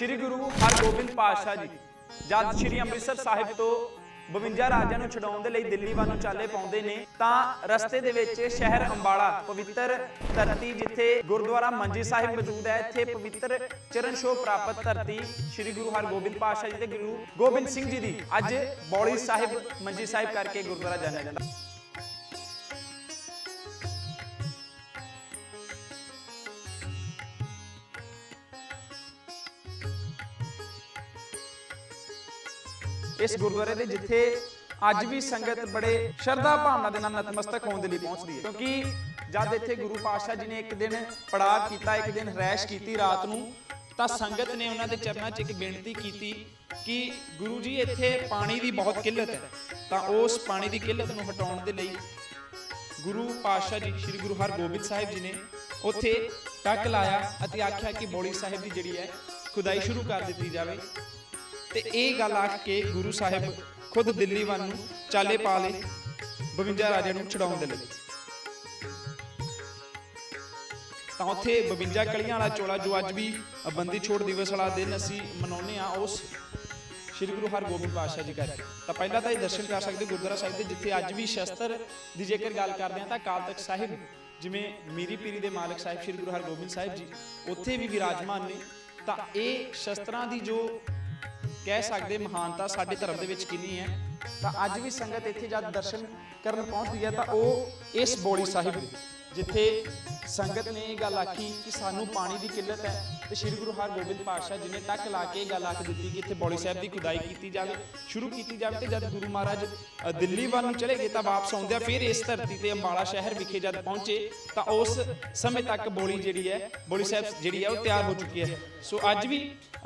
ਸ੍ਰੀ ਗੁਰੂ ਹਰਗੋਬਿੰਦ ਪਾਤਸ਼ਾਹ ਜੀ, ਜਦ ਸ੍ਰੀ ਅੰਮ੍ਰਿਤਸਰ ਸਾਹਿਬ ਤੋਂ 52 ਰਾਜਿਆਂ ਨੂੰ ਛਡਾਉਣ ਦੇ ਲਈ ਦਿੱਲੀ ਵੱਲ ਨੂੰ ਚਾਲੇ ਪਾਉਂਦੇ ਨੇ, ਤਾਂ ਰਸਤੇ ਦੇ ਵਿੱਚ ਸ਼ਹਿਰ ਅੰਬਾਲਾ, ਪਵਿੱਤਰ ਧਰਤੀ ਜਿੱਥੇ ਗੁਰਦੁਆਰਾ ਮੰਜੀ ਸਾਹਿਬ ਮੌਜੂਦ ਹੈ, ਇੱਥੇ ਪਵਿੱਤਰ ਚਰਨ ਛੋਹ ਪ੍ਰਾਪਤ ਧਰਤੀ ਸ੍ਰੀ ਗੁਰੂ ਹਰਗੋਬਿੰਦ ਪਾਤਸ਼ਾਹ ਜੀ ਤੇ ਗੁਰੂ ਗੋਬਿੰਦ ਸਿੰਘ ਜੀ ਦੀ ਅੱਜ ਬੌਲੀ ਸਾਹਿਬ ਮੰਜੀ ਸਾਹਿਬ ਕਰਕੇ ਗੁਰਦੁਆਰਾ ਜਾਣਿਆ ਜਾਂਦਾ। ਇਸ ਗੁਰਦੁਆਰੇ ਦੇ ਜਿੱਥੇ ਅੱਜ ਵੀ ਸੰਗਤ ਬੜੇ ਸ਼ਰਧਾ ਭਾਵਨਾ ਦੇ ਨਾਲ ਨਤਮਸਤਕ ਹੋਣ ਦੇ ਲਈ ਪਹੁੰਚਦੀ ਹੈ। ਕਿਉਂਕਿ ਜਦ ਇੱਥੇ ਗੁਰੂ ਪਾਤਸ਼ਾਹ ਜੀ ਨੇ ਇੱਕ ਦਿਨ ਪੜਾਅ ਕੀਤਾ, ਇੱਕ ਦਿਨ ਰਹਿਸ਼ ਕੀਤੀ ਰਾਤ ਨੂੰ, ਤਾਂ ਸੰਗਤ ਨੇ ਉਹਨਾਂ ਦੇ ਚਰਨਾਂ 'ਚ ਇੱਕ ਬੇਨਤੀ ਕੀਤੀ ਕਿ ਗੁਰੂ ਜੀ, ਇੱਥੇ ਪਾਣੀ ਦੀ ਬਹੁਤ ਕਿੱਲਤ ਹੈ। ਤਾਂ ਉਸ ਪਾਣੀ ਦੀ ਕਿੱਲਤ ਨੂੰ ਹਟਾਉਣ ਦੇ ਲਈ ਗੁਰੂ ਪਾਤਸ਼ਾਹ ਜੀ, ਸ੍ਰੀ ਗੁਰੂ ਹਰਗੋਬਿੰਦ ਸਾਹਿਬ ਜੀ ਨੇ ਉੱਥੇ ਟੱਕ ਲਾਇਆ ਅਤੇ ਆਖਿਆ ਕਿ ਬੋਲੀ ਸਾਹਿਬ ਦੀ ਜਿਹੜੀ ਹੈ, ਖੁਦਾਈ ਸ਼ੁਰੂ ਕਰ ਦਿੱਤੀ ਜਾਵੇ। ਤੇ ਇਹ ਗੱਲ ਆਖ ਕੇ ਗੁਰੂ ਸਾਹਿਬ ਖੁਦ ਦਿੱਲੀ ਵੱਲ ਨੂੰ ਚਾਲੇ ਪਾ ਲਏ 52 ਰਾਜਿਆਂ ਨੂੰ ਛਡਾਉਣ ਦੇ ਲਈ। ਤਾਂ ਉੱਥੇ 52 ਕਲੀਆਂ ਵਾਲਾ ਚੋਲਾ ਜੋ ਅੱਜ ਵੀ ਬੰਦੀ ਛੋੜ ਦਿਵਸ ਵਾਲਾ ਦਿਨ ਅਸੀਂ ਮਨਾਉਂਦੇ ਆ ਉਸ ਸ੍ਰੀ ਗੁਰੂ ਹਰਗੋਬਿੰਦ ਪਾਤਸ਼ਾਹ ਜੀ ਕਰਕੇ ਤਾਂ ਪਹਿਲਾਂ ਤਾਂ ਇਹ ਦਰਸ਼ਨ ਕਰ ਸਕਦੇ ਗੁਰਦੁਆਰਾ ਸਾਹਿਬ ਦੇ, ਜਿੱਥੇ ਅੱਜ ਵੀ ਸ਼ਸਤਰ ਦੀ ਜੇਕਰ ਗੱਲ ਕਰਦੇ ਹਾਂ ਤਾਂ ਅਕਾਲ ਤਖਤ ਸਾਹਿਬ, ਜਿਵੇਂ ਮੀਰੀ ਪੀਰੀ ਦੇ ਮਾਲਕ ਸਾਹਿਬ ਸ੍ਰੀ ਗੁਰੂ ਹਰਗੋਬਿੰਦ ਸਾਹਿਬ ਜੀ, ਉੱਥੇ ਵੀ ਵਿਰਾਜਮਾਨ ਨੇ। ਤਾਂ ਇਹ ਸ਼ਸਤਰਾਂ ਦੀ ਜੋ ਕਹਿ ਸਕਦੇ ਮਹਾਨਤਾ ਸਾਡੇ ਧਰਮ ਦੇ ਵਿੱਚ ਕਿੰਨੀ ਹੈ। ਤਾਂ ਅੱਜ ਵੀ ਸੰਗਤ ਇੱਥੇ ਜਦ ਦਰਸ਼ਨ ਕਰਨ ਪਹੁੰਚਦੀ ਹੈ ਤਾਂ ਉਹ ਇਸ ਬੋਲੀ ਸਾਹਿਬ ਦੀ, ਜਿੱਥੇ ਸੰਗਤ ਨੇ ਇਹ ਗੱਲ ਆਖੀ ਕਿ ਸਾਨੂੰ ਪਾਣੀ ਦੀ ਕਿੱਲਤ ਹੈ ਤੇ ਸ੍ਰੀ ਗੁਰੂ ਹਰਗੋਬਿੰਦ ਪਾਤਸ਼ਾਹ ਜੀ ਨੇ ਟੱਕ ਲਾ ਕੇ ਇਹ ਗੱਲ ਆਖ ਦਿੱਤੀ ਕਿ ਇੱਥੇ ਬੌਲੀ ਸਾਹਿਬ ਦੀ ਖੁਦਾਈ ਕੀਤੀ ਜਾਵੇ ਸ਼ੁਰੂ ਕੀਤੀ ਜਾਵੇ ਤੇ ਜਦ ਗੁਰੂ ਮਹਾਰਾਜ ਦਿੱਲੀ ਵੱਲ ਨੂੰ ਚਲੇ ਗਏ ਤਾਂ ਵਾਪਸ ਆਉਂਦਿਆਂ ਫਿਰ ਇਸ ਧਰਤੀ ਤੇ ਅੰਬਾਲਾ ਸ਼ਹਿਰ ਵਿਖੇ ਜਦ ਪਹੁੰਚੇ ਤਾਂ ਉਸ ਸਮੇਂ ਤੱਕ ਬੋਲੀ ਜਿਹੜੀ ਹੈ ਬੋਲੀ ਸਾਹਿਬ ਜਿਹੜੀ ਹੈ ਉਹ ਤਿਆਰ ਹੋ ਚੁੱਕੀ ਹੈ। ਸੋ ਅੱਜ ਵੀ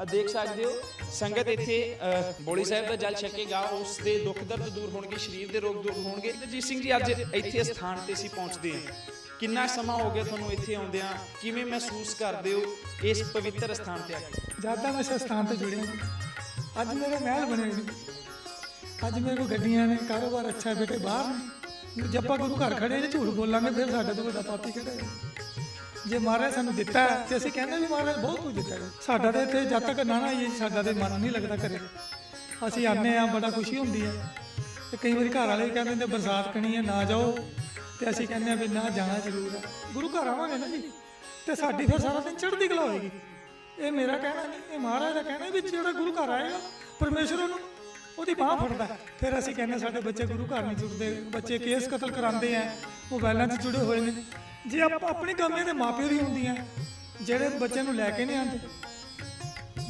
ਦੇਖ ਸਕਦੇ ਹੋ ਸੰਗਤ ਇੱਥੇ ਅ, ਬੋਲੀ ਸਾਹਿਬ ਦਾ ਜਲ ਛਕੇਗਾ ਉਸ ਦੇ ਦੁੱਖ ਦਰਦ ਦੂਰ ਹੋਣਗੇ ਸਰੀਰ ਦੇ ਰੋਗ ਦੂਰ ਹੋਣਗੇ ਜੀਤ ਸਿੰਘ ਜੀ ਅੱਜ ਇੱਥੇ ਸਥਾਨ ਤੇ ਅਸੀਂ ਪਹੁੰਚਦੇ ਹਾਂ। ਕਿੰਨਾ ਸਮਾਂ ਹੋ ਗਿਆ ਤੁਹਾਨੂੰ ਇੱਥੇ ਆਉਂਦਿਆਂ? ਕਿਵੇਂ ਮਹਿਸੂਸ ਕਰਦੇ ਹੋ ਇਸ ਪਵਿੱਤਰ ਸਥਾਨ ਤੇ ਆ ਕੇ? ਜ਼ਿਆਦਾ ਮੈਂ ਇਸ ਸਥਾਨ ਤੇ ਜੁੜਿਆ ਅੱਜ ਮੇਰੇ ਮਹਿਲ ਬਣੇ ਨੇ ਅੱਜ ਮੇਰੇ ਕੋਲ ਗੱਡੀਆਂ ਨੇ ਕਾਰੋਬਾਰ ਅੱਛਾ ਹੈ ਬੇਟੇ ਬਾਹਰ ਜੇ ਆਪਾਂ ਗੁਰੂ ਘਰ ਖੜੇ ਜੇ ਝੂਠ ਬੋਲਾਂਗੇ ਫਿਰ ਸਾਡੇ ਤੋਂ ਵੱਡਾ ਪਾਪੀ ਕਿਹੜਾ ਹੈ? ਜੇ ਮਹਾਰਾਜ ਸਾਨੂੰ ਦਿੱਤਾ ਹੈ, ਤੇ ਅਸੀਂ ਕਹਿੰਦੇ ਵੀ ਮਹਾਰਾਜ ਬਹੁਤ ਕੁਝ ਦਿੱਤਾ ਹੈ। ਸਾਡਾ ਤੇ ਇੱਥੇ ਜਦ ਤੱਕ ਨਾ ਨਾ ਆਈਏ ਸਾਡਾ ਤੇ ਮਨ ਨਹੀਂ ਲੱਗਦਾ ਕਰੇ ਅਸੀਂ ਆਨੇ ਆ ਬੜਾ ਖੁਸ਼ੀ ਹੁੰਦੀ ਹੈ। ਤੇ ਕਈ ਵਾਰੀ ਘਰ ਵਾਲੇ ਵੀ ਕਹਿੰਦੇ ਨੇ ਬਰਸਾਤ ਕਣੀ ਹੈ ਨਾ ਜਾਓ। ਤੇ ਅਸੀਂ ਕਹਿੰਦੇ ਆ ਵੀ ਨਾ ਜਾਣਾ ਜ਼ਰੂਰ ਹੈ ਗੁਰੂ ਘਰ ਆਵਾਂਗੇ ਨਾ ਜੀ। ਤੇ ਸਾਡੀ ਫਿਰ ਸਾਰਾ ਦਿਨ ਚੜ੍ਹਦੀ ਕਲਾ ਹੋਏਗੀ। ਇਹ ਮੇਰਾ ਕਹਿਣਾ ਨਹੀਂ, ਇਹ ਮਹਾਰਾਜ ਦਾ ਕਹਿਣਾ ਵੀ ਜਿਹੜਾ ਗੁਰੂ ਘਰ ਆਏਗਾ, ਪਰਮੇਸ਼ਰ ਉਹਨੂੰ ਉਹਦੀ ਬਾਹ ਫੜਦਾ। ਫਿਰ ਅਸੀਂ ਕਹਿੰਦੇ ਸਾਡੇ ਬੱਚੇ ਗੁਰੂ ਘਰ ਨਹੀਂ ਜੁੜਦੇ। ਬੱਚੇ ਕੇਸ ਕਤਲ ਕਰਾਉਂਦੇ ਆ ਮੋਬਾਈਲਾਂ 'ਚ ਜੁੜੇ ਹੋਏ ਨੇ। ਜੇ ਆਪਾਂ ਆਪਣੀ ਕਮੀਆਂ ਦੇ ਮਾਪਿਓ ਦੀ ਹੁੰਦੀਆਂ, ਜਿਹੜੇ ਬੱਚੇ ਨੂੰ ਲੈ ਕੇ ਨਹੀਂ ਆਉਂਦੇ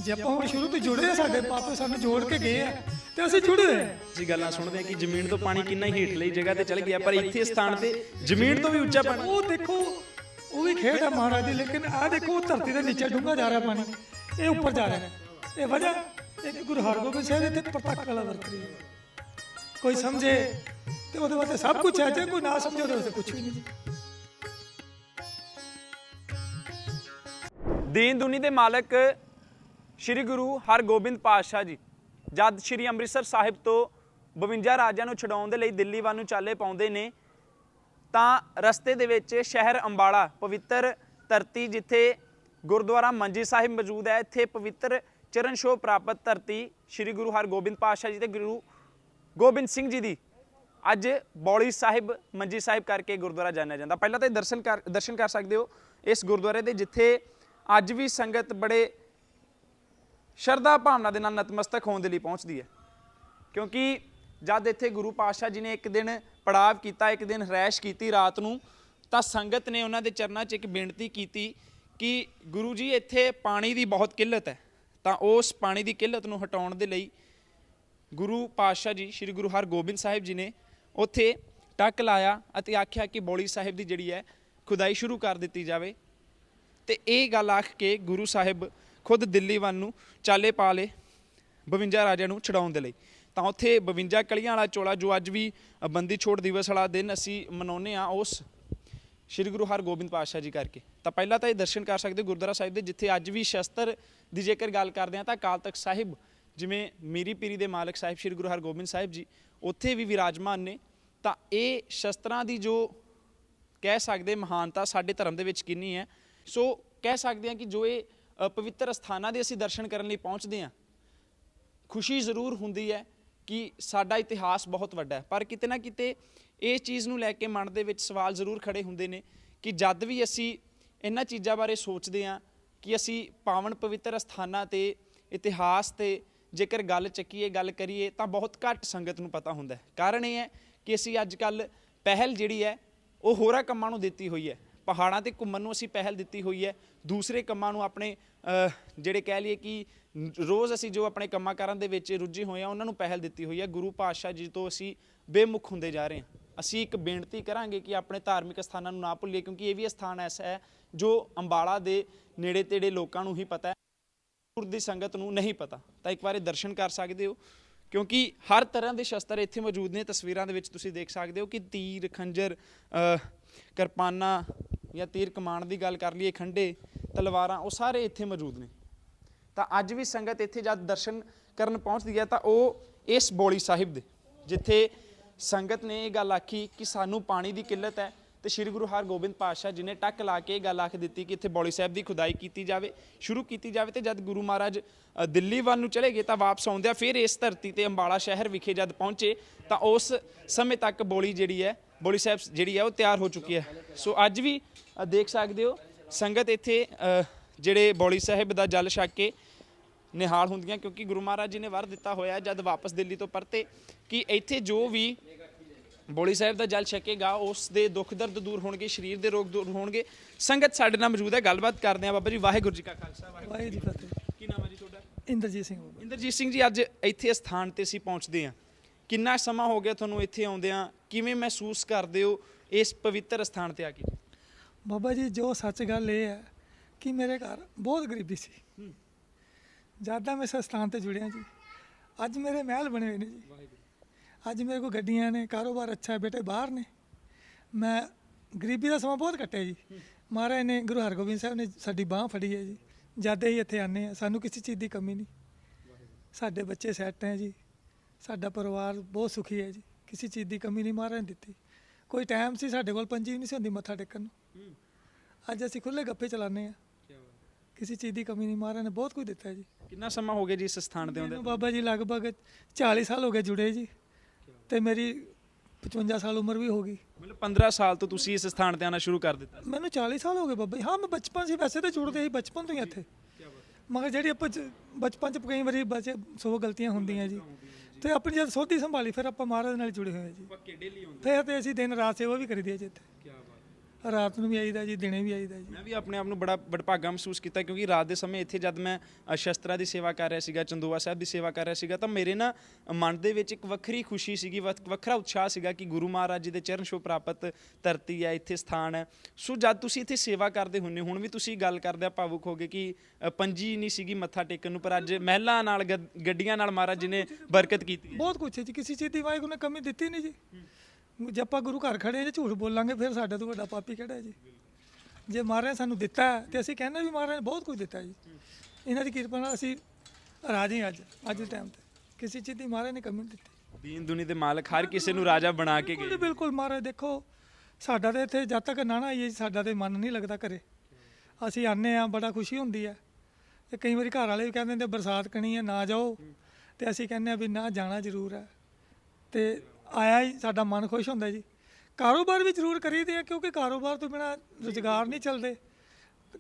ਜੇ ਆਪਾਂ ਹੁਣ ਸ਼ੁਰੂ ਤੋਂ ਜੁੜੇ ਆ ਸਾਡੇ ਪਾਪੇ ਸਾਨੂੰ ਜੋੜ ਕੇ ਗਏ ਆ ਤੇ ਅਸੀਂ ਜੁੜੇ ਆ ਅਸੀਂ ਗੱਲਾਂ ਸੁਣਦੇ ਹਾਂ ਕਿ ਜ਼ਮੀਨ ਤੋਂ ਪਾਣੀ ਕਿੰਨਾ ਹੀ ਹੇਠ ਲਈ ਜਗ੍ਹਾ ਤੇ ਚਲ ਗਿਆ ਪਰ ਇੱਥੇ ਸਥਾਨ ਤੇ ਜ਼ਮੀਨ ਤੋਂ ਵੀ ਉੱਚਾ ਪਾਣੀ ਉਹ ਦੇਖੋ ਉਹ ਵੀ ਖੇਡ ਹੈ ਮਹਾਰਾਜ ਦੀ ਲੇਕਿਨ ਆਹ ਦੇਖੋ ਧਰਤੀ ਦੇ ਨੀਚੇ ਡੂੰਘਾ ਜਾ ਰਿਹਾ ਪਾਣੀ ਇਹ ਉੱਪਰ ਜਾ ਰਿਹਾ। ਇਹ ਵਜ੍ਹਾ ਇੱਕ ਗੁਰੂ ਹਰਗੋਬਿੰਦ ਸਾਹਿਬ ਇੱਥੇ ਪ੍ਰਤੱਖ ਕਲਾ ਵਰਤ ਰਹੀ ਹੈ। ਕੋਈ ਸਮਝੇ ਤੇ ਉਹਦੇ ਵਾਸਤੇ ਸਭ ਕੁਝ ਹੈ ਜੇ ਕੋਈ ਨਾ ਸਮਝੇ ਉਹਦੇ ਵਾਸਤੇ ਕੁਝ ਵੀ ਨਹੀਂ। ਦੀਨ ਦੁਨੀ ਦੇ ਮਾਲਕ ਸ੍ਰੀ ਗੁਰੂ ਹਰਗੋਬਿੰਦ ਪਾਤਸ਼ਾਹ ਜੀ, ਜਦ ਸ੍ਰੀ ਅੰਮ੍ਰਿਤਸਰ ਸਾਹਿਬ ਤੋਂ 52 ਰਾਜਿਆਂ ਨੂੰ ਛਡਾਉਣ ਦੇ ਲਈ ਦਿੱਲੀ ਵੱਲ ਨੂੰ ਚਾਲੇ ਪਾਉਂਦੇ ਨੇ, ਤਾਂ ਰਸਤੇ ਦੇ ਵਿੱਚ ਸ਼ਹਿਰ ਅੰਬਾਲਾ, ਪਵਿੱਤਰ ਧਰਤੀ ਜਿੱਥੇ ਗੁਰਦੁਆਰਾ ਮੰਜੀ ਸਾਹਿਬ ਮੌਜੂਦ ਹੈ, ਇੱਥੇ ਪਵਿੱਤਰ ਚਰਨ ਛੋਹ ਪ੍ਰਾਪਤ ਧਰਤੀ ਸ੍ਰੀ ਗੁਰੂ ਹਰਗੋਬਿੰਦ ਪਾਤਸ਼ਾਹ ਜੀ ਤੇ ਗੁਰੂ ਗੋਬਿੰਦ ਸਿੰਘ ਜੀ ਦੀ ਅੱਜ ਬੌਲੀ ਸਾਹਿਬ ਮੰਜੀ ਸਾਹਿਬ ਕਰਕੇ ਗੁਰਦੁਆਰਾ ਜਾਣਿਆ ਜਾਂਦਾ। ਪਹਿਲਾਂ ਤਾਂ ਦਰਸ਼ਨ ਕਰ ਦਰਸ਼ਨ ਕਰ ਸਕਦੇ ਹੋ ਇਸ ਗੁਰਦੁਆਰੇ ਦੇ, ਜਿੱਥੇ ਅੱਜ ਵੀ ਸੰਗਤ ਬੜੇ ਸ਼ਰਧਾ ਭਾਵਨਾ ਦੇ ਨਾਲ ਨਤਮਸਤਕ ਹੋਣ ਦੇ ਲਈ ਪਹੁੰਚਦੀ ਹੈ। ਕਿਉਂਕਿ ਜਦ ਇੱਥੇ ਗੁਰੂ ਪਾਤਸ਼ਾਹ ਜੀ ਨੇ ਇੱਕ ਦਿਨ ਪੜਾਵ ਕੀਤਾ, ਇੱਕ ਦਿਨ ਹਰੈਸ਼ ਕੀਤੀ ਰਾਤ ਨੂੰ, ਤਾਂ ਸੰਗਤ ਨੇ ਉਹਨਾਂ ਦੇ ਚਰਨਾਂ 'ਚ ਇੱਕ ਬੇਨਤੀ ਕੀਤੀ ਕਿ ਗੁਰੂ ਜੀ, ਇੱਥੇ ਪਾਣੀ ਦੀ ਬਹੁਤ ਕਿੱਲਤ ਹੈ। ਤਾਂ ਉਸ ਪਾਣੀ ਦੀ ਕਿੱਲਤ ਨੂੰ ਹਟਾਉਣ ਦੇ ਲਈ ਗੁਰੂ ਪਾਤਸ਼ਾਹ ਜੀ, ਸ੍ਰੀ ਗੁਰੂ ਹਰਗੋਬਿੰਦ ਸਾਹਿਬ ਜੀ ਨੇ ਉੱਥੇ ਟੱਕ ਲਾਇਆ ਅਤੇ ਆਖਿਆ ਕਿ ਬੋਲੀ ਸਾਹਿਬ ਦੀ ਜਿਹੜੀ ਹੈ, ਖੁਦਾਈ ਸ਼ੁਰੂ ਕਰ ਦਿੱਤੀ ਜਾਵੇ। ਤੇ ਇਹ ਗੱਲ ਆਖ ਕੇ ਗੁਰੂ ਸਾਹਿਬ ਖੁਦ ਦਿੱਲੀ ਵੱਲ ਨੂੰ ਚਾਲੇ ਪਾ ਲਏ 52 ਰਾਜਿਆਂ ਨੂੰ ਛਡਾਉਣ ਦੇ ਲਈ। ਤਾਂ ਉੱਥੇ 52 ਕਲੀਆਂ ਵਾਲਾ ਚੋਲਾ, ਜੋ ਅੱਜ ਵੀ ਬੰਦੀ ਛੋੜ ਦਿਵਸ ਵਾਲਾ ਦਿਨ ਅਸੀਂ ਮਨਾਉਂਦੇ ਆ ਉਸ ਸ੍ਰੀ ਗੁਰੂ ਹਰਗੋਬਿੰਦ ਪਾਤਸ਼ਾਹ ਜੀ ਕਰਕੇ। ਤਾਂ ਪਹਿਲਾਂ ਤਾਂ ਇਹ ਦਰਸ਼ਨ ਕਰ ਸਕਦੇ ਗੁਰਦੁਆਰਾ ਸਾਹਿਬ ਦੇ, ਜਿੱਥੇ ਅੱਜ ਵੀ ਸ਼ਸਤਰ ਦੀ ਜੇਕਰ ਗੱਲ ਕਰਦੇ ਹਾਂ ਤਾਂ ਅਕਾਲ ਤਖਤ ਸਾਹਿਬ, ਜਿਵੇਂ ਮੀਰੀ ਪੀਰੀ ਦੇ ਮਾਲਕ ਸਾਹਿਬ ਸ੍ਰੀ ਗੁਰੂ ਹਰਗੋਬਿੰਦ ਸਾਹਿਬ ਜੀ, ਉੱਥੇ ਵੀ ਵਿਰਾਜਮਾਨ ਨੇ। ਤਾਂ ਇਹ ਸ਼ਸਤਰਾਂ ਦੀ ਜੋ ਕਹਿ ਸਕਦੇ ਮਹਾਨਤਾ ਸਾਡੇ ਧਰਮ ਦੇ ਵਿੱਚ ਕਿੰਨੀ ਹੈ, ਸੋ ਕਹਿ ਸਕਦੇ ਹਾਂ ਕਿ ਜੋ ਇਹ ਪਵਿੱਤਰ ਸਥਾਨਾਂ ਦੇ ਅਸੀਂ ਦਰਸ਼ਨ ਕਰਨ ਲਈ ਪਹੁੰਚਦੇ ਹਾਂ। ਖੁਸ਼ੀ ਜ਼ਰੂਰ ਹੁੰਦੀ ਹੈ ਕਿ ਸਾਡਾ ਇਤਿਹਾਸ ਬਹੁਤ ਵੱਡਾ ਹੈ। ਪਰ ਕਿਤੇ ਨਾ ਕਿਤੇ ਇਹ ਚੀਜ਼ ਨੂੰ ਲੈ ਕੇ ਮਨ ਦੇ ਵਿੱਚ ਸਵਾਲ ਜ਼ਰੂਰ ਖੜੇ ਹੁੰਦੇ ਨੇ ਕਿ ਜਦ ਵੀ ਅਸੀਂ ਇਹਨਾਂ ਚੀਜ਼ਾਂ ਬਾਰੇ ਸੋਚਦੇ ਹਾਂ ਕਿ ਅਸੀਂ ਪਾਵਨ ਪਵਿੱਤਰ ਸਥਾਨਾਂ ਤੇ, ਇਤਿਹਾਸ ਤੇ ਜੇਕਰ ਗੱਲ ਚੱਕੀਏ, ਗੱਲ ਕਰੀਏ, ਤਾਂ ਬਹੁਤ ਘੱਟ ਸੰਗਤ ਨੂੰ ਪਤਾ ਹੁੰਦਾ ਹੈ। ਕਾਰਨ ਇਹ ਹੈ ਕਿ ਅਸੀਂ ਅੱਜ ਕੱਲ ਪਹਿਲ ਜਿਹੜੀ ਹੈ, ਉਹ ਹੋਰਾਂ ਕੰਮਾਂ ਨੂੰ ਦਿੱਤੀ ਹੋਈ ਹੈ। ਪਹਾੜਾਂ ਤੇ ਘੁੰਮਣ ਨੂੰ ਅਸੀਂ ਪਹਿਲ ਦਿੱਤੀ ਹੋਈ ਹੈ। ਦੂਸਰੇ ਕੰਮਾਂ ਨੂੰ ਆਪਣੇ ਜਿਹੜੇ ਕਹਿ ਲਈਏ ਕਿ ਰੋਜ਼ ਅਸੀਂ ਜੋ ਆਪਣੇ ਕੰਮਾਂ ਕਾਰਾਂ ਦੇ ਵਿੱਚ ਰੁੱਝੇ ਹੋਏ ਆ ਉਹਨਾਂ ਨੂੰ ਪਹਿਲ ਦਿੱਤੀ ਹੋਈ ਹੈ। ਗੁਰੂ ਪਾਤਸ਼ਾਹ ਜੀ ਤੋਂ ਅਸੀਂ ਬੇਮੁਖ ਹੁੰਦੇ ਜਾ ਰਹੇ ਹਾਂ। ਅਸੀਂ ਇੱਕ ਬੇਨਤੀ ਕਰਾਂਗੇ ਕਿ ਆਪਣੇ ਧਾਰਮਿਕ ਸਥਾਨਾਂ ਨੂੰ ਨਾ ਭੁੱਲੀਏ, ਕਿਉਂਕਿ ਇਹ ਵੀ ਸਥਾਨ ਐਸਾ ਹੈ ਜੋ ਅੰਬਾਲਾ ਦੇ ਨੇੜੇ ਤੇੜੇ ਲੋਕਾਂ ਨੂੰ ਹੀ ਪਤਾ ਹੈ ਦੂਰ ਦੀ ਸੰਗਤ ਨੂੰ ਨਹੀਂ ਪਤਾ। ਤਾਂ ਇੱਕ ਵਾਰੀ ਦਰਸ਼ਨ ਕਰ ਸਕਦੇ ਹੋ, ਕਿਉਂਕਿ ਹਰ ਤਰ੍ਹਾਂ ਦੇ ਸ਼ਸਤਰ ਇੱਥੇ ਮੌਜੂਦ ਨੇ। ਤਸਵੀਰਾਂ ਦੇ ਵਿੱਚ ਤੁਸੀਂ ਦੇਖ ਸਕਦੇ ਹੋ ਕਿ ਤੀਰ, ਖੰਜਰ ਕਿਰਪਾਨਾਂ ਜਾਂ ਤੀਰ ਕਮਾਨ ਦੀ ਗੱਲ ਕਰ ਲਈਏ, ਖੰਡੇ, ਤਲਵਾਰਾਂ, ਉਹ ਸਾਰੇ ਇੱਥੇ ਮੌਜੂਦ ਨੇ। ਤਾਂ ਅੱਜ ਵੀ ਸੰਗਤ ਇੱਥੇ ਜਦ ਦਰਸ਼ਨ ਕਰਨ ਪਹੁੰਚਦੀ ਹੈ ਤਾਂ ਉਹ ਇਸ ਬੋਲੀ ਸਾਹਿਬ ਦੇ, ਜਿੱਥੇ ਸੰਗਤ ਨੇ ਇਹ ਗੱਲ ਆਖੀ ਕਿ ਸਾਨੂੰ ਪਾਣੀ ਦੀ ਕਿੱਲਤ ਹੈ ਤੇ ਸ੍ਰੀ ਗੁਰੂ ਹਰਗੋਬਿੰਦ ਪਾਤਸ਼ਾਹ ਜੀ ਨੇ ਟੱਕ ਲਾ ਕੇ ਇਹ ਗੱਲ ਆਖ ਦਿੱਤੀ ਕਿ ਇੱਥੇ ਬੌਲੀ ਸਾਹਿਬ ਦੀ ਖੁਦਾਈ ਕੀਤੀ ਜਾਵੇ, ਸ਼ੁਰੂ ਕੀਤੀ ਜਾਵੇ ਤੇ ਜਦ ਗੁਰੂ ਮਹਾਰਾਜ ਦਿੱਲੀ ਵੱਲ ਨੂੰ ਚਲੇ ਗਏ ਤਾਂ ਵਾਪਸ ਆਉਂਦਿਆਂ ਫਿਰ ਇਸ ਧਰਤੀ ਤੇ ਅੰਬਾਲਾ ਸ਼ਹਿਰ ਵਿਖੇ ਜਦ ਪਹੁੰਚੇ ਤਾਂ ਉਸ ਸਮੇਂ ਤੱਕ ਬੋਲੀ ਜਿਹੜੀ ਹੈ ਬੋਲੀ ਸਾਹਿਬ ਜਿਹੜੀ ਹੈ ਉਹ ਤਿਆਰ ਹੋ ਚੁੱਕੀ ਹੈ। ਸੋ ਅੱਜ ਵੀ ਅ, ਦੇਖ ਸਕਦੇ ਹੋ ਸੰਗਤ ਇੱਥੇ ਅ, ਜਿਹੜੇ ਬੋਲੀ ਸਾਹਿਬ ਦਾ ਜਲ ਛਕ ਕੇ ਨਿਹਾਲ ਹੁੰਦੀਆਂ ਕਿਉਂਕਿ ਗੁਰੂ ਮਹਾਰਾਜ ਜੀ ਨੇ ਵਰ ਦਿੱਤਾ ਹੋਇਆ ਹੈ ਜਦ ਵਾਪਸ ਦਿੱਲੀ ਤੋਂ ਪਰਤੇ ਕਿ ਇੱਥੇ ਜੋ ਵੀ ਬੋਲੀ ਸਾਹਿਬ ਦਾ ਜਲ ਛਕੇਗਾ ਉਸ ਦੇ ਦੁੱਖ ਦਰਦ ਦੂਰ ਹੋਣਗੇ ਸਰੀਰ ਦੇ ਰੋਗ ਦੂਰ ਹੋਣਗੇ। ਸੰਗਤ ਸਾਡੇ ਨਾਲ ਮੌਜੂਦ ਹੈ ਗੱਲਬਾਤ ਕਰਦੇ ਹਾਂ ਬਾਬਾ ਜੀ ਵਾਹਿਗੁਰੂ ਜੀ ਕਾ ਖਾਲਸਾ ਵਾਹਿਗੁਰੂ ਜੀ ਫਤਿਹ। ਕੀ ਨਾਮ ਹੈ ਜੀ ਤੁਹਾਡਾ? ਇੰਦਰਜੀਤ ਸਿੰਘ ਬਾਬਾ। ਇੰਦਰਜੀਤ ਸਿੰਘ ਜੀ ਅੱਜ ਇੱਥੇ ਸਥਾਨ ਤੇ ਅਸੀਂ ਪਹੁੰਚਦੇ ਹਾਂ। ਕਿੰਨਾ ਸਮਾਂ ਹੋ ਗਿਆ ਤੁਹਾਨੂੰ ਇੱਥੇ ਆਉਂਦਿਆਂ? ਕਿਵੇਂ ਮਹਿਸੂਸ ਕਰਦੇ ਹੋ ਇਸ ਪਵਿੱਤਰ ਸਥਾਨ ਤੇ ਆ ਕੇ? ਬਾਬਾ ਜੀ ਜੋ ਸੱਚ ਗੱਲ ਇਹ ਹੈ ਕਿ ਮੇਰੇ ਘਰ ਬਹੁਤ ਗਰੀਬੀ ਸੀ। ਜ਼ਿਆਦਾ ਮੈਂ ਇਸ ਸਥਾਨ ਤੇ ਜੁੜਿਆ ਜੀ। ਅੱਜ ਮੇਰੇ ਮਹਿਲ ਬਣੇ ਹੋਏ ਨੇ ਜੀ। ਅੱਜ ਮੇਰੇ ਕੋਲ ਗੱਡੀਆਂ ਨੇ ਕਾਰੋਬਾਰ ਅੱਛਾ ਹੈ ਬੇਟੇ ਬਾਹਰ ਨੇ। ਮੈਂ ਗਰੀਬੀ ਦਾ ਸਮਾਂ ਬਹੁਤ ਕੱਟਿਆ ਜੀ। ਮਹਾਰਾਜ ਨੇ ਗੁਰੂ ਹਰਗੋਬਿੰਦ ਸਾਹਿਬ ਨੇ ਸਾਡੀ ਬਾਹ ਫੜੀ ਹੈ ਜੀ। ਜਦ ਹੀ ਇੱਥੇ ਆਨੇ ਆ ਸਾਨੂੰ ਕਿਸੇ ਚੀਜ਼ ਦੀ ਕਮੀ ਨਹੀਂ। ਸਾਡੇ ਬੱਚੇ ਸੈੱਟ ਹੈ ਜੀ। ਸਾਡਾ ਪਰਿਵਾਰ ਬਹੁਤ ਸੁਖੀ ਹੈ ਜੀ। ਕਿਸੇ ਚੀਜ਼ ਦੀ ਕਮੀ ਨਹੀਂ ਮਹਾਰਾਜ ਨੇ ਦਿੱਤੀ। ਕੋਈ ਟਾਈਮ ਸੀ ਸਾਡੇ ਕੋਲ ਪੰਜੀ ਵੀ ਨਹੀਂ ਸੀ ਹੁੰਦੀ ਮੱਥਾ ਟੇਕਣ ਨੂੰ। ਅੱਜ ਅਸੀਂ ਖੁੱਲੇ ਗੱਪੇ ਚਲਾਉਂਦੇ ਆ ਕਿਸੇ ਚੀਜ਼ ਦੀ ਕਮੀ ਨਹੀਂ ਮਹਾਰਾਜ ਨੇ ਬਹੁਤ ਕੁਝ ਦਿੱਤਾ ਜੀ। ਕਿੰਨਾ ਸਮਾਂ ਹੋ ਗਿਆ ਜੀ ਇਸ ਸਥਾਨ ਆਉਂਦੇ ਮੈਨੂੰ ਬਾਬਾ ਜੀ ਲਗਭਗ 40 ਸਾਲ ਹੋ ਗਏ ਜੁੜੇ ਜੀ। ਤੇ ਮੇਰੀ 55 ਸਾਲ ਉਮਰ ਵੀ ਹੋ ਗਈ। ਮਤਲਬ 15 ਸਾਲ ਤੋਂ ਤੁਸੀਂ ਇਸ ਸਥਾਨ ਤੇ ਆਉਣਾ ਸ਼ੁਰੂ ਕਰ ਦਿੱਤਾ। ਮੈਨੂੰ 40 ਸਾਲ ਹੋ ਗਏ ਬਾਬਾ ਜੀ। ਹਾਂ ਮੈਂ ਬਚਪਨ ਸੀ ਵੈਸੇ ਤਾਂ ਜੁੜਦੇ ਸੀ ਬਚਪਨ ਤੋਂ ਹੀ ਇੱਥੇ। ਮਗਰ ਜਿਹੜੀ ਆਪਾਂ ਬਚਪਨ ਚ ਕਈ ਵਾਰੀ ਬੱਚੇ ਸੌ ਗਲਤੀਆਂ ਹੁੰਦੀਆਂ ਜੀ। ਤੇ ਆਪਣੀ ਜਦ ਸੋਧੀ ਸੰਭਾਲੀ ਫਿਰ ਆਪਾਂ ਮਹਾਰਾਜ ਨਾਲ ਜੁੜੇ ਹੋਏ ਹਾਂ ਜੀ। ਪੱਕੇ ਡੇਲੀ ਆਉਂਦੇ? ਫਿਰ ਤੇ ਅਸੀਂ ਦਿਨ ਰਾਤ ਸੇਵਾ ਵੀ ਕਰੀਦੀ ਹੈ ਜੀ ਇੱਥੇ। ਕੀ ਰਾਤ ਨੂੰ ਵੀ ਆਈਦਾ ਜੀ ਦਿਨੇ ਵੀ ਆਈਦਾ ਜੀ। ਮੈਂ ਵੀ ਆਪਣੇ ਆਪ ਨੂੰ ਬੜਾ ਵਡਭਾਗਾ ਮਹਿਸੂਸ ਕੀਤਾ ਕਿਉਂਕਿ ਰਾਤ ਦੇ ਸਮੇਂ ਇੱਥੇ ਜਦ ਮੈਂ ਅ, ਸ਼ਸਤਰਾਂ ਦੀ ਸੇਵਾ ਕਰ ਰਿਹਾ ਸੀਗਾ ਚੰਦੋਆ ਸਾਹਿਬ ਦੀ ਸੇਵਾ ਕਰ ਰਿਹਾ ਸੀਗਾ ਤਾਂ ਮੇਰੇ ਨਾ ਮਨ ਦੇ ਵਿੱਚ ਇੱਕ ਵੱਖਰੀ ਖੁਸ਼ੀ ਸੀਗੀ ਵੱਖ- ਵੱਖਰਾ ਉਤਸ਼ਾਹ ਸੀਗਾ ਕਿ ਗੁਰੂ ਮਹਾਰਾਜ ਜੀ ਦੇ ਚਰਨ ਛੋਹ ਪ੍ਰਾਪਤ ਧਰਤੀ ਹੈ ਇੱਥੇ ਸਥਾਨ ਹੈ। ਸੋ ਜਦ ਤੁਸੀਂ ਇੱਥੇ ਸੇਵਾ ਕਰਦੇ ਹੁੰਨੇ ਹੁਣ ਵੀ ਤੁਸੀਂ ਗੱਲ ਕਰਦੇ ਆ ਭਾਵੁਕ ਹੋ ਗਏ ਕਿ ਅ, ਪੰਜੀ ਨਹੀਂ ਸੀਗੀ ਮੱਥਾ ਟੇਕਣ ਨੂੰ ਪਰ ਅੱਜ ਮਹਿਲਾਂ ਨਾਲ ਗੱਡ- ਗੱਡੀਆਂ ਨਾਲ ਮਹਾਰਾਜ ਜੀ ਨੇ ਬਰਕਤ ਕੀਤੀ ਹੈ। ਬਹੁਤ ਕੁਛ ਹੈ ਜੀ ਕਿਸੇ ਚੀਜ਼ ਦੀ ਵਾਹਿਗੁਰੂ ਨੇ ਕਮੀ ਦਿੱਤੀ ਨਹੀਂ ਜੀ। ਜੇ ਆਪਾਂ ਗੁਰੂ ਘਰ ਖੜੇ ਜੇ ਝੂਠ ਬੋਲਾਂਗੇ ਫਿਰ ਸਾਡੇ ਤੋਂ ਵੱਡਾ ਪਾਪੀ ਕਿਹੜਾ ਹੈ ਜੀ? ਜੇ ਮਹਾਰਾਜ ਸਾਨੂੰ ਦਿੱਤਾ ਹੈ, ਤੇ ਅਸੀਂ ਕਹਿੰਦੇ ਵੀ ਮਹਾਰਾਜ ਨੇ ਬਹੁਤ ਕੁਝ ਦਿੱਤਾ ਜੀ। ਇਹਨਾਂ ਦੀ ਕਿਰਪਾ ਨਾਲ ਅਸੀਂ ਰਾਜੀ ਹਾਂ ਅੱਜ ਅੱਜ ਦੇ ਟਾਈਮ ਤੇ। ਕਿਸੇ ਚੀਜ਼ ਦੀ ਮਹਾਰਾਜ ਨੇ ਕਮੀ ਨਹੀਂ ਦਿੱਤੀ। ਦੀਨ ਦੁਨੀ ਦੇ ਮਾਲਕ ਹਰ ਕਿਸੇ ਨੂੰ ਰਾਜਾ ਬਣਾ ਕੇ ਗਏ। ਬਿਲਕੁਲ ਬਿਲਕੁਲ ਮਹਾਰਾਜ ਦੇਖੋ ਸਾਡਾ ਤੇ ਇੱਥੇ ਜਦ ਤੱਕ ਨਾ ਨਾ ਆਈਏ ਸਾਡਾ ਤੇ ਮਨ ਨਹੀਂ ਲੱਗਦਾ ਘਰੇ। ਅਸੀਂ ਆਨੇ ਆ ਬੜਾ ਖੁਸ਼ੀ ਹੁੰਦੀ ਹੈ। ਤੇ ਕਈ ਵਾਰੀ ਘਰ ਵਾਲੇ ਵੀ ਕਹਿੰਦੇ ਨੇ ਬਰਸਾਤ ਕਣੀ ਹੈ ਨਾ ਜਾਓ। ਤੇ ਅਸੀਂ ਕਹਿੰਦੇ ਆ ਵੀ ਨਾ ਜਾਣਾ ਜ਼ਰੂਰ ਹੈ। ਤੇ ਆਇਆ ਹੀ ਸਾਡਾ ਮਨ ਖੁਸ਼ ਹੁੰਦਾ ਜੀ। ਕਾਰੋਬਾਰ ਵੀ ਜ਼ਰੂਰ ਕਰੀਦੇ ਆ ਕਿਉਂਕਿ ਕਾਰੋਬਾਰ ਤੋਂ ਬਿਨਾ ਰੁਜ਼ਗਾਰ ਨਹੀਂ ਚੱਲਦੇ।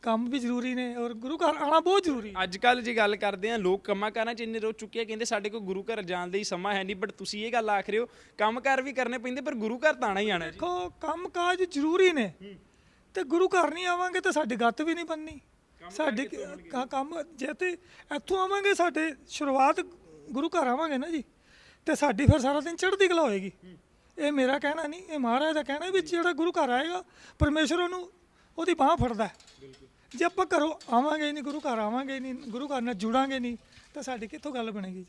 ਕੰਮ ਵੀ ਜ਼ਰੂਰੀ ਨੇ ਔਰ ਗੁਰੂ ਘਰ ਆਣਾ ਬਹੁਤ ਜ਼ਰੂਰੀ ਹੈ। ਅੱਜ ਕੱਲ ਜੇ ਗੱਲ ਕਰਦੇ ਆ ਲੋਕ ਕੰਮਾਂ ਕਾਰਾਂ ਚ ਇੰਨੇ ਰੋ ਚੁੱਕੇ ਆ ਕਹਿੰਦੇ ਸਾਡੇ ਕੋਲ ਗੁਰੂ ਘਰ ਜਾਣ ਲਈ ਸਮਾਂ ਹੈ ਨਹੀਂ ਬਟ ਤੁਸੀਂ ਇਹ ਗੱਲ ਆਖ ਰਹੇ ਹੋ ਕੰਮ ਕਾਰ ਵੀ ਕਰਨੇ ਪੈਂਦੇ ਪਰ ਗੁਰੂ ਘਰ ਤਾਂ ਆਣਾ ਹੀ ਆਣਾ ਜੀ। ਦੇਖੋ ਕੰਮ ਕਾਜ ਜ਼ਰੂਰੀ ਨੇ। ਤੇ ਗੁਰੂ ਘਰ ਨਹੀਂ ਆਵਾਂਗੇ ਤਾਂ ਸਾਡੀ ਗੱਤ ਵੀ ਨਹੀਂ ਬਣਨੀ। ਸਾਡੇ ਕ- ਕੰਮ ਜੇ ਤੇ ਇੱਥੋਂ ਆਵਾਂਗੇ ਸਾਡੇ ਸ਼ੁਰੂਆਤ ਗੁਰੂ ਘਰ ਆਵਾਂਗੇ ਨਾ ਜੀ। ਤੇ ਸਾਡੀ ਫਿਰ ਸਾਰਾ ਦਿਨ ਚੜ੍ਹਦੀ ਕਲਾ ਹੋਏਗੀ। ਇਹ ਮੇਰਾ ਕਹਿਣਾ ਨਹੀਂ ਇਹ ਮਹਾਰਾਜ ਦਾ ਕਹਿਣਾ ਵੀ ਜਿਹੜਾ ਗੁਰੂ ਘਰ ਆਏਗਾ ਪਰਮੇਸ਼ਰ ਉਹਨੂੰ ਉਹਦੀ ਬਾਹ ਫੜਦਾ ਹੈ। ਜੇ ਆਪਾਂ ਘਰੋਂ ਆਵਾਂਗੇ ਨਹੀਂ ਗੁਰੂ ਘਰ ਆਵਾਂਗੇ ਨਹੀਂ ਗੁਰੂ ਘਰ ਨਾਲ ਜੁੜਾਂਗੇ ਨਹੀਂ ਤਾਂ ਸਾਡੀ ਕਿੱਥੋਂ ਗੱਲ ਬਣੇਗੀ ਜੀ?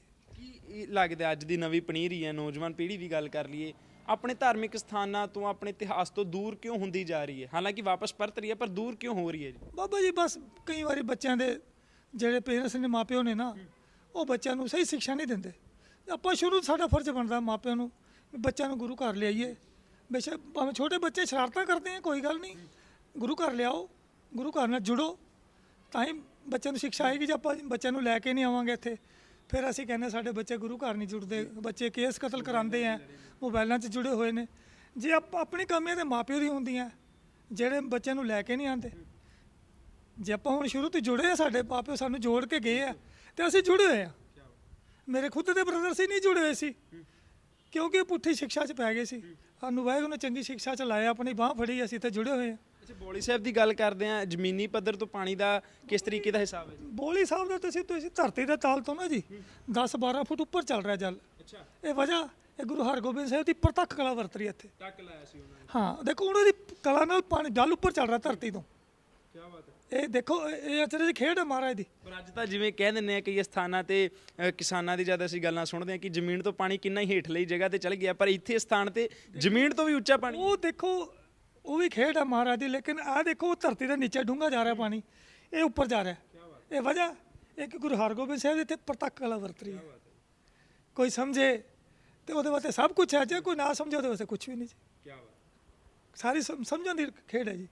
ਕੀ ਲੱਗਦਾ ਅੱਜ ਦੀ ਨਵੀਂ ਪਨੀਰੀ ਹੈ ਨੌਜਵਾਨ ਪੀੜ੍ਹੀ ਦੀ ਗੱਲ ਕਰ ਲਈਏ ਆਪਣੇ ਧਾਰਮਿਕ ਸਥਾਨਾਂ ਤੋਂ ਆਪਣੇ ਇਤਿਹਾਸ ਤੋਂ ਦੂਰ ਕਿਉਂ ਹੁੰਦੀ ਜਾ ਰਹੀ ਹੈ? ਹਾਲਾਂਕਿ ਵਾਪਸ ਪਰਤ ਰਹੀ ਹੈ ਪਰ ਦੂਰ ਕਿਉਂ ਹੋ ਰਹੀ ਹੈ ਜੀ? ਬਾਬਾ ਜੀ ਬਸ ਕਈ ਵਾਰੀ ਬੱਚਿਆਂ ਦੇ ਜਿਹੜੇ ਪੇਰੈਂਟਸ ਨੇ ਮਾਪਿਓ ਨੇ ਨਾ ਉਹ ਬੱਚਿਆਂ ਨੂੰ ਸਹੀ ਸਿੱਖਿਆ ਨਹੀਂ ਦਿੰਦੇ। ਆਪਾਂ ਸ਼ੁਰੂ ਤੋਂ ਸਾਡਾ ਫਰਜ਼ ਬਣਦਾ ਮਾਪਿਆਂ ਨੂੰ ਵੀ ਬੱਚਿਆਂ ਨੂੰ ਗੁਰੂ ਘਰ ਲਿਆਈਏ। ਬੇਸ਼ੱਕ ਭਾਵੇਂ ਛੋਟੇ ਬੱਚੇ ਸ਼ਰਾਰਤਾਂ ਕਰਦੇ ਆ, ਕੋਈ ਗੱਲ ਨਹੀਂ। ਗੁਰੂ ਘਰ ਲਿਆਓ, ਗੁਰੂ ਘਰ ਨਾਲ ਜੁੜੋ। ਤਾਂ ਹੀ ਬੱਚਿਆਂ ਨੂੰ ਸਿੱਖਿਆ ਆਏਗੀ ਜੇ ਆਪਾਂ ਬੱਚਿਆਂ ਨੂੰ ਲੈ ਕੇ ਨਹੀਂ ਆਵਾਂਗੇ ਇੱਥੇ। ਫਿਰ ਅਸੀਂ ਕਹਿੰਦੇ ਸਾਡੇ ਬੱਚੇ ਗੁਰੂ ਘਰ ਨਹੀਂ ਜੁੜਦੇ। ਬੱਚੇ ਕੇਸ ਕਤਲ ਕਰਾਉਂਦੇ ਆ ਮੋਬਾਈਲਾਂ 'ਚ ਜੁੜੇ ਹੋਏ ਨੇ। ਜੇ ਆਪ ਆਪਣੀ ਕਮੀਆਂ ਤੇ ਮਾਪਿਓ ਦੀ ਹੁੰਦੀਆਂ, ਜਿਹੜੇ ਬੱਚਿਆਂ ਨੂੰ ਲੈ ਕੇ ਨਹੀਂ ਆਉਂਦੇ। ਜੇ ਆਪਾਂ ਹੁਣ ਸ਼ੁਰੂ ਤੋਂ ਜੁੜੇ ਆ, ਸਾਡੇ ਮਾਪਿਓ ਸਾਨੂੰ ਜੋੜ ਕੇ ਗਏ ਆ, ਤੇ ਅਸੀਂ ਜੁੜੇ ਹੋਏ ਆ। ਮੇਰੇ ਖੁਦ ਦੇ ਬ੍ਰਦਰ ਸੀ ਨਹੀਂ ਜੁੜੇ ਹੋਏ ਸੀ। ਕਿਉਂਕਿ ਪੁੱਠੀ ਸਿੱਖਿਆ 'ਚ ਪੈ ਗਏ ਸੀ। ਸਾਨੂੰ ਵਾਹਿਗੁਰੂ ਨੇ ਚੰਗੀ ਸਿੱਖਿਆ 'ਚ ਲਾਇਆ ਆਪਣੀ ਬਾਹ ਫੜੀ ਅਸੀਂ ਤੇ ਜੁੜੇ ਹੋਏ ਆ ਅੱਛਾ ਬੋਲੀ ਸਾਹਿਬ ਦੀ ਗੱਲ ਕਰਦੇ ਆ ਜ਼ਮੀਨੀ ਪੱਧਰ ਤੋਂ ਪਾਣੀ ਦਾ ਕਿਸ ਤਰੀਕੇ ਦਾ ਹਿਸਾਬ ਹੈ? ਜੀ ਬੋਲੀ ਸਾਹਿਬ ਦਾ ਤੁਸੀਂ ਤੁਸੀਂ ਧਰਤੀ ਦੇ ਤਾਲ ਤੋਂ ਨਾ ਜੀ 10 12 ਫੁੱਟ ਉੱਪਰ ਚੱਲ ਰਿਹਾ ਜਲ। ਅੱਛਾ। ਇਹ ਵਜ੍ਹਾ ਇਹ ਗੁਰੂ ਹਰਗੋਬਿੰਦ ਸਾਹਿਬ ਦੀ ਪ੍ਰਤੱਖ ਕਲਾ ਵਰਤ ਰਹੀ ਹੈ ਇੱਥੇ। ਟੱਕ ਲਾਇਆ ਸੀ ਉਹਨਾਂ ਨੇ। ਹਾਂ ਦੇਖੋ ਉਹਨਾਂ ਦੀ ਕਲਾ ਨਾਲ ਪਾਣੀ ਜਲ ਉੱਪਰ ਚੱਲ ਰਿਹਾ ਧਰਤੀ ਤੋਂ। ਕੀ ਬਾਤ ਹੈ। ਇਹ ਦੇਖੋ ਇਹ ਅਚਰਜ ਖੇਡ ਹੈ ਮਹਾਰਾਜ ਦੀ। ਪਰ ਅੱਜ ਤਾਂ ਜਿਵੇਂ ਕਹਿ ਦਿੰਦੇ ਆ ਕਈ ਸਥਾਨਾਂ ਤੇ ਅ, ਕਿਸਾਨਾਂ ਦੀ ਜਦ ਅਸੀਂ ਗੱਲਾਂ ਸੁਣਦੇ ਆ ਕਿ ਜ਼ਮੀਨ ਤੋਂ ਪਾਣੀ ਕਿੰਨਾ ਹੀ ਹੇਠ ਲਈ ਜਗ੍ਹਾ ਤੇ ਚਲ ਗਿਆ ਪਰ ਇੱਥੇ ਸਥਾਨ ਤੇ ਜ਼ਮੀਨ ਤੋਂ ਵੀ ਉੱਚਾ ਪਾਣੀ ਉਹ ਦੇਖੋ ਉਹ ਵੀ ਖੇਡ ਹੈ ਮਹਾਰਾਜ ਦੀ ਲੇਕਿਨ ਆਹ ਦੇਖੋ ਉਹ ਧਰਤੀ ਦੇ ਨੀਚੇ ਡੂੰਘਾ ਜਾ ਰਿਹਾ ਪਾਣੀ। ਇਹ ਉੱਪਰ ਜਾ ਰਿਹਾ। ਇਹ ਵਜ੍ਹਾ ਇਹ ਕਿ ਗੁਰੂ ਹਰਗੋਬਿੰਦ ਸਾਹਿਬ ਦੇ ਇੱਥੇ ਪ੍ਰਤੱਖ ਕਲਾ ਵਰਤ ਰਹੀ ਹੈ। ਕੋਈ ਸਮਝੇ ਤੇ ਉਹਦੇ ਵਾਸਤੇ ਸਭ ਕੁਝ ਹੈ ਜੇ ਕੋਈ ਨਾ ਸਮਝੇ ਉਹਦੇ ਵਾਸਤੇ ਕੁਝ ਵੀ ਨਹੀਂ ਜੀ। ਕੀ ਬਾਤ ਸਾਰੀ ਸਮ- ਸਮਝਣ ਦੀ ਖੇਡ ਹੈ ਜੀ।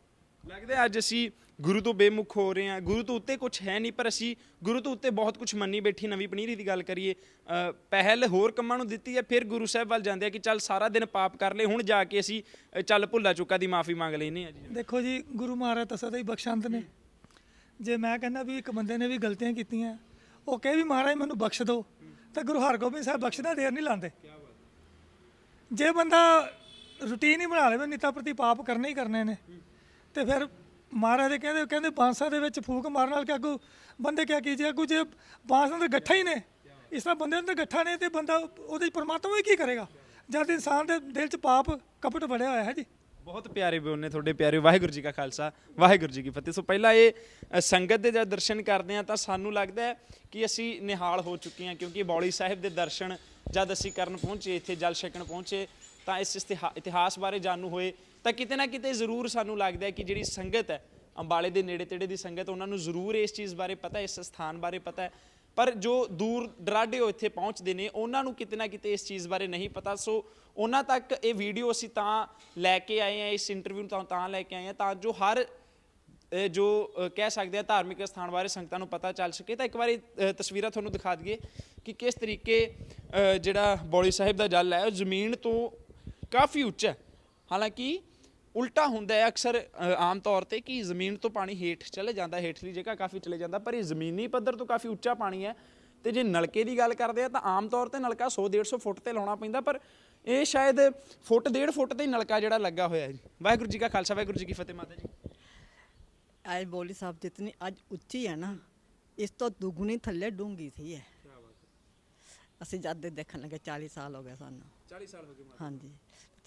ਲੱਗਦਾ ਅੱਜ ਅਸੀਂ ਗੁਰੂ ਤੋਂ ਬੇਮੁਖ ਹੋ ਰਹੇ ਹਾਂ। ਗੁਰੂ ਤੋਂ ਉੱਤੇ ਕੁਝ ਹੈ ਨਹੀਂ ਪਰ ਅਸੀਂ ਗੁਰੂ ਤੋਂ ਉੱਤੇ ਬਹੁਤ ਕੁਝ ਮੰਨੀ ਬੈਠੀ ਨਵੀਂ ਪਨੀਰੀ ਦੀ ਗੱਲ ਕਰੀਏ। ਅ, ਪਹਿਲ ਹੋਰ ਕੰਮਾਂ ਨੂੰ ਦਿੱਤੀ ਹੈ ਫਿਰ ਗੁਰੂ ਸਾਹਿਬ ਵੱਲ ਜਾਂਦੇ ਆ ਕਿ ਚੱਲ ਸਾਰਾ ਦਿਨ ਪਾਪ ਕਰ ਲਏ ਹੁਣ ਜਾ ਕੇ ਅਸੀਂ ਅ, ਚੱਲ ਭੁੱਲਾ ਚੁੱਕਾ ਦੀ ਮਾਫੀ ਮੰਗ ਲੈਨੇ ਆ ਜੀ। ਦੇਖੋ ਜੀ ਗੁਰੂ ਮਹਾਰਾਜ ਤਾਂ ਸਦਾ ਹੀ ਬਖਸ਼ੰਦ ਨੇ। ਜੇ ਮੈਂ ਕਹਿੰਦਾ ਵੀ ਇੱਕ ਬੰਦੇ ਨੇ ਵੀ ਗਲਤੀਆਂ ਕੀਤੀਆਂ ਉਹ ਕਹੇ ਵੀ ਮਹਾਰਾਜ ਮੈਨੂੰ ਬਖਸ਼ ਦਿਓ ਤਾਂ ਗੁਰੂ ਹਰਗੋਬਿੰਦ ਸਾਹਿਬ ਬਖਸ਼ਦਾ ਦੇਰ ਨਹੀਂ ਲਾਉਂਦੇ। ਜੇ ਬੰਦਾ ਰੂਟੀਨ ਹੀ ਬਣਾ ਲਵੇ ਨਿਤਾ ਪ੍ਰਤੀ ਪਾਪ ਕਰਨੇ ਹੀ ਕਰਨੇ ਨੇ ਤੇ ਫਿਰ ਮਹਾਰਾਜ ਦੇ ਕਹਿੰਦੇ ਕਹਿੰਦੇ ਬਾਂਸਾਂ ਦੇ ਵਿੱਚ ਫੂਕ ਮਾਰਨ ਨਾਲ ਕਿ ਅੱਗੂ ਬੰਦੇ ਕਿਆ ਕੀਜੇ? ਅੱਗੂ ਜੇ ਬਾਂਸ ਅੰਦਰ ਗੱਠਾ ਹੀ ਨੇ ਇਸ ਤਰ੍ਹਾਂ ਬੰਦੇ ਅੰਦਰ ਗੱਠਾ ਨੇ ਤੇ ਬੰਦਾ ਉਹਦੇ ਪਰਮਾਤਮਾ ਵੀ ਕੀ ਕਰੇਗਾ? ਜਦ ਇਨਸਾਨ ਦੇ ਦਿਲ 'ਚ ਪਾਪ ਕਪਟ ਵੜਿਆ ਹੋਇਆ ਹੈ ਜੀ। ਬਹੁਤ ਪਿਆਰੇ ਬੋਲ ਨੇ ਤੁਹਾਡੇ ਪਿਆਰੇ ਵਾਹਿਗੁਰੂ ਜੀ ਕਾ ਖਾਲਸਾ ਵਾਹਿਗੁਰੂ ਜੀ ਕੀ ਫਤਿਹ। ਸੋ ਪਹਿਲਾਂ ਇਹ ਅ, ਸੰਗਤ ਦੇ ਜਦ ਦਰਸ਼ਨ ਕਰਦੇ ਆ ਤਾਂ ਸਾਨੂੰ ਲੱਗਦਾ ਹੈ ਕਿ ਅਸੀਂ ਨਿਹਾਲ ਹੋ ਚੁੱਕੇ ਹਾਂ ਕਿਉਂਕਿ ਬੌਲੀ ਸਾਹਿਬ ਦੇ ਦਰਸ਼ਨ ਜਦ ਅਸੀਂ ਕਰਨ ਪਹੁੰਚੇ ਇੱਥੇ ਜਲ ਛਕਣ ਪਹੁੰਚੇ ਤਾਂ ਇਸ ਇਸਤਿਹਾ- ਇਤਿਹਾਸ ਬਾਰੇ ਜਾਣੂ ਹੋਏ, ਤਾਂ ਕਿਤੇ ਨਾ ਕਿਤੇ ਜ਼ਰੂਰ ਸਾਨੂੰ ਲੱਗਦਾ ਹੈ ਕਿ ਜਿਹੜੀ ਸੰਗਤ ਹੈ, ਅੰਬਾਲੇ ਦੇ ਨੇੜੇ ਤੇੜੇ ਦੀ ਸੰਗਤ, ਉਹਨਾਂ ਨੂੰ ਜ਼ਰੂਰ ਇਸ ਚੀਜ਼ ਬਾਰੇ ਪਤਾ ਹੈ ਇਸ ਸਥਾਨ ਬਾਰੇ ਪਤਾ ਹੈ। ਪਰ ਜੋ ਦੂਰ ਦਰਾਡੇ ਹੋ ਇੱਥੇ ਪਹੁੰਚਦੇ ਨੇ, ਉਹਨਾਂ ਨੂੰ ਕਿਤੇ ਨਾ ਕਿਤੇ ਇਸ ਚੀਜ਼ ਬਾਰੇ ਨਹੀਂ ਪਤਾ। ਸੋ ਉਹਨਾਂ ਤੱਕ ਇਹ ਵੀਡੀਓ ਅਸੀਂ ਤਾਂ ਲੈ ਕੇ ਆਏ ਆ ਇਸ ਇੰਟਰਵਿਊ ਨੂੰ ਤਾਂ ਲੈ ਕੇ ਆਏ ਆ ਤਾਂ ਜੋ ਹਰ ਜੋ ਕਹਿ ਸਕਦੇ ਆ ਧਾਰਮਿਕ ਸਥਾਨ ਬਾਰੇ ਸੰਗਤਾਂ ਨੂੰ ਪਤਾ ਚੱਲ ਸਕੇ। ਤਾਂ ਇੱਕ ਵਾਰੀ ਤਸਵੀਰਾਂ ਤੁਹਾਨੂੰ ਦਿਖਾ ਦਈਏ ਕਿ ਕਿਸ ਤਰੀਕੇ ਜਿਹੜਾ ਬੌਲੀ ਸਾਹਿਬ ਦਾ ਜਲ ਹੈ, ਉਹ ਜ਼ਮੀਨ ਤੋਂ ਕਾਫੀ ਉੱਚਾ ਹੈ। ਹਾਲਾਂਕਿ ਉਲਟਾ ਹੁੰਦਾ ਹੈ ਅਕਸਰ ਅ, ਆਮ ਤੌਰ ਤੇ ਕਿ ਜ਼ਮੀਨ ਤੋਂ ਪਾਣੀ ਹੇਠ ਚਲੇ ਜਾਂਦਾ ਹੇਠਲੀ ਜਗ੍ਹਾ ਕਾਫੀ ਚਲੇ ਜਾਂਦਾ ਪਰ ਇਹ ਜ਼ਮੀਨੀ ਪੱਧਰ ਤੋਂ ਕਾਫੀ ਉੱਚਾ ਪਾਣੀ ਹੈ। ਤੇ ਜੇ ਨਲਕੇ ਦੀ ਗੱਲ ਕਰਦੇ ਆ ਤਾਂ ਆਮ ਤੌਰ ਤੇ ਨਲਕਾ 100 150 ਫੁੱਟ ਤੇ ਲਾਉਣਾ ਪੈਂਦਾ ਪਰ ਇਹ ਸ਼ਾਇਦ ਫੁੱਟ ਡੇਢ ਫੁੱਟ ਤੇ ਹੀ ਨਲਕਾ ਜਿਹੜਾ ਲੱਗਾ ਹੋਇਆ ਹੈ। ਜੀ ਵਾਹਿਗੁਰੂ ਜੀ ਕਾ ਖਾਲਸਾ ਵਾਹਿਗੁਰੂ ਜੀ ਕੀ ਫਤਿਹ ਮਾਤਾ ਜੀ। ਅੱਜ ਬੋਲੀ ਸਾਹਿਬ ਜਿਤਨੀ ਅੱਜ ਉੱਚੀ ਹੈ ਨਾ ਇਸ ਤੋਂ ਦੁੱਗਣੀ ਥੱਲੇ ਡੂੰਗੀ ਸੀ ਹੈ ਅਸੀਂ ਜਦ ਦੇ ਦੇਖਣ ਲੱਗੇ 40 ਸਾਲ ਹੋ ਗਏ ਸਾਨੂੰ 40 ਸਾਲ ਹੋ ਗਏ ਮਾਤਾ ਹਾਂਜੀ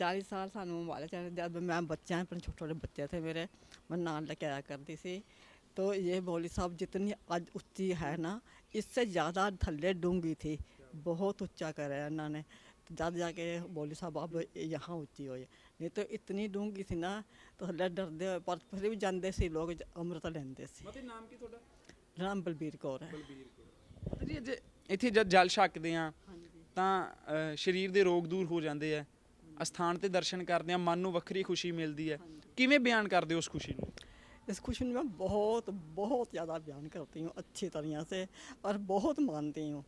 40 ਸਾਲ ਸਾਨੂੰ ਮੋਬਾਈਲ ਚੱਲ ਜਦ ਮੈਂ ਬੱਚਾ ਪਰ ਛੋਟੇ ਛੋਟੇ ਬੱਚੇ ਥੇ ਮੇਰੇ ਮੈਂ ਨਾਲ ਲੈ ਕੇ ਆਇਆ ਕਰਦੀ ਸੀ तो ये मौली साहब जितनी आज ऊंची है ना इससे ज़्यादा थल्ले डूंगी थी बहुत ऊंचा करे इन्होंने ज़्यादा जाके मौली साहब अब यहाँ ऊंची हुई नहीं तो इतनी डूंगी थी ना तो थल्ले डरते पर फिर भी जाते से लोग अमृत लेंदे से नाम की नाम बलबीर कौर है बलबीर कौर। ਇੱਥੇ ਜਦ ਜਲ ਛਕਦੇ ਆ ਤਾਂ ਅ, ਸਰੀਰ ਦੇ ਰੋਗ ਦੂਰ ਹੋ ਜਾਂਦੇ ਆ ਅਸਥਾਨ ਤੇ ਦਰਸ਼ਨ ਕਰਦੇ ਆ ਮਨ ਨੂੰ ਵੱਖਰੀ ਖੁਸ਼ੀ ਮਿਲਦੀ ਹੈ ਕਿਵੇਂ ਬਿਆਨ ਕਰਦੇ ਹੋ ਉਸ ਖੁਸ਼ੀ ਨੂੰ इस खुशी में मैं बहुत बहुत ज़्यादा बयान करती हूँ अच्छी तरह से और बहुत मानती हूँ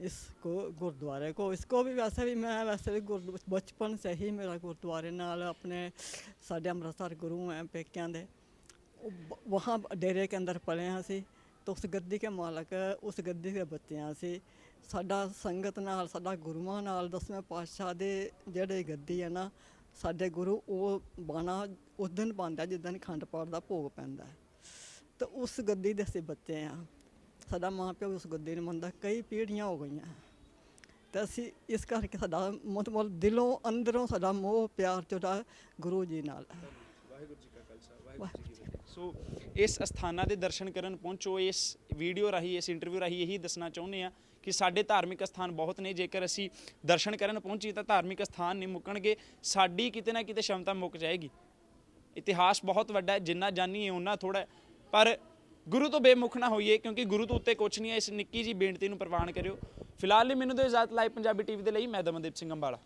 इसको गुरुद्वारे को इसको भी वैसे भी मैं वैसे भी गुरु बचपन से ही मेरा गुरुद्वारे नाल अपने साढ़े अमृतसर गुरु हैं पेकियां दे ਉਹ ਬ- ਵਹਾਂ ਡੇਰੇ ਕੇ ਅੰਦਰ ਪਲੇ ਅਸੀਂ ਤਾਂ ਉਸ ਗੱਦੀ ਕੇ ਮਾਲਕ ਉਸ ਗੱਦੀ ਦੇ ਬੱਚੇ ਹਾਂ ਅਸੀਂ ਸਾਡਾ ਸੰਗਤ ਨਾਲ ਸਾਡਾ ਗੁਰੂਆਂ ਨਾਲ ਦਸਵੇਂ ਪਾਤਸ਼ਾਹ ਦੇ ਜਿਹੜੇ ਗੱਦੀ ਹੈ ਨਾ ਸਾਡੇ ਗੁਰੂ ਉਹ ਬਾਣਾ ਉਸ ਦਿਨ ਪਾਉਂਦਾ ਜਿਸ ਦਿਨ ਖੰਡ ਪਾਠ ਦਾ ਭੋਗ ਪੈਂਦਾ। ਤਾਂ ਉਸ ਗੱਦੀ ਦੇ ਅਸੀਂ ਬੱਚੇ ਹਾਂ ਸਾਡਾ ਮਾਂ ਪਿਓ ਉਸ ਗੱਦੀ ਨੂੰ ਮੰਨਦਾ ਕਈ ਪੀੜ੍ਹੀਆਂ ਹੋ ਗਈਆਂ। ਤਾਂ ਅਸੀਂ ਇਸ ਕਰਕੇ ਸਾਡਾ ਮਤਲਬ ਦਿਲੋਂ ਅੰਦਰੋਂ ਸਾਡਾ ਮੋਹ ਪਿਆਰ ਜਿਹੜਾ ਗੁਰੂ ਜੀ ਨਾਲ। ਵਾਹਿਗੁਰੂ ਜੀ ਕਾ ਖਾਲਸਾ। ਵਾਹਿਗੁਰੂ ਜੀ ਕੀ ਫਤਿਹ। ਸੋ ਇਸ ਅਸਥਾਨਾਂ ਦੇ ਦਰਸ਼ਨ ਕਰਨ ਪਹੁੰਚੋ, ਇਸ ਵੀਡੀਓ ਰਾਹੀਂ, ਇਸ ਇੰਟਰਵਿਊ ਰਾਹੀਂ ਇਹੀ ਦੱਸਣਾ ਚਾਹੁੰਦੇ ਆ ਕਿ ਸਾਡੇ ਧਾਰਮਿਕ ਸਥਾਨ ਬਹੁਤ ਨੇ, ਜੇਕਰ ਅਸੀਂ ਦਰਸ਼ਨ ਕਰਨ ਪਹੁੰਚੀ ਤਾਂ ਧਾਰਮਿਕ ਸਥਾਨ ਨਹੀਂ ਮੁੱਕਣਗੇ, ਸਾਡੀ ਕਿਤੇ ਨਾ ਕਿਤੇ ਸ਼ਮਤਾ ਮੁੱਕ ਜਾਏਗੀ। ਇਤਿਹਾਸ ਬਹੁਤ ਵੱਡਾ ਹੈ, ਜਿੰਨਾ ਜਾਣੀਏ ਉਹਨਾਂ ਥੋੜਾ ਪਰ ਗੁਰੂ ਤੋਂ ਬੇਮੁਖ ਨਾ ਹੋਈਏ, ਕਿਉਂਕਿ ਗੁਰੂ ਤੋਂ ਉੱਤੇ ਕੁਝ ਨਹੀਂ ਹੈ, ਇਸ ਨਿੱਕੀ ਜੀ ਬੇਨਤੀ ਨੂੰ ਪ੍ਰਵਾਨ ਕਰਿਓ। ਫਿਲਹਾਲ ਲਈ ਮੈਨੂੰ ਦਿਓ ਇਜਾਜ਼ਤ, ਲਾਈਵ ਪੰਜਾਬੀ ਟੀਵੀ ਦੇ ਲਈ, ਮੈਂ ਦਮਨਦੀਪ ਸਿੰਘ ਅੰਬਾਲਾ।